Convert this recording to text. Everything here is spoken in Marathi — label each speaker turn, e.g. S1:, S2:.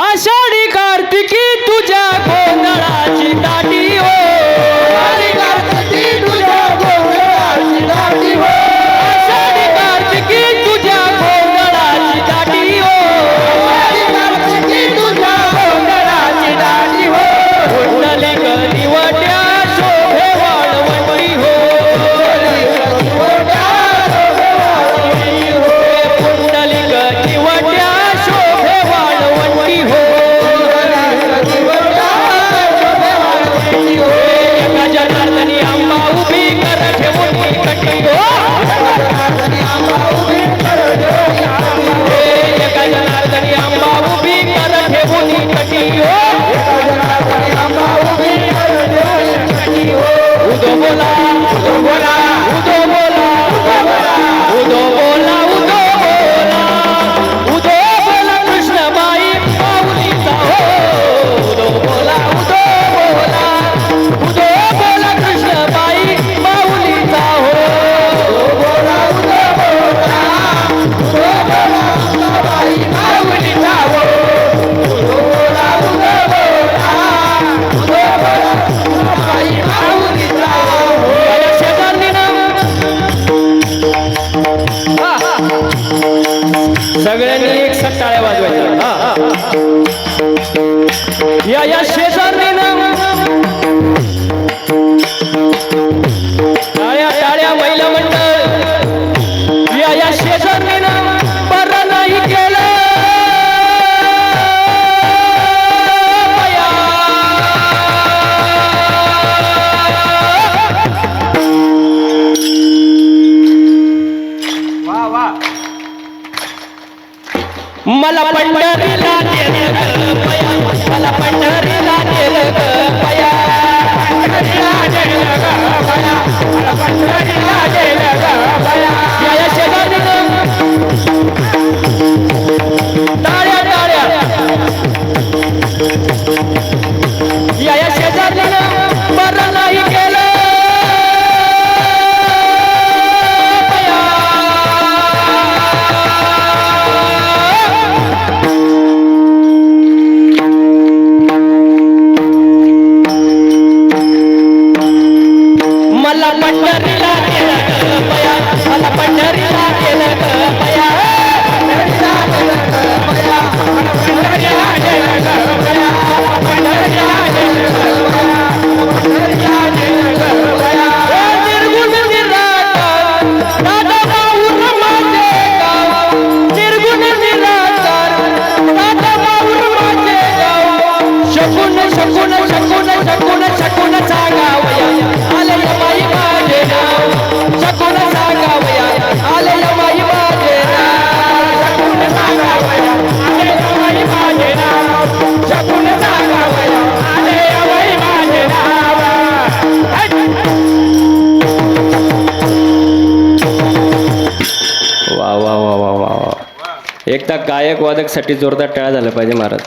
S1: आषाढी कार्तिकी तुझ्या गोंधळाची दाटी हो. सगळ्यांनी एक सट्टाळ्या वाजवायच्या या या शेजारी तुम्हाला पंढरीला वा वा वा वा. एकदा गायक वादकसाठी जोरदार टाळा झालं पाहिजे महाराज.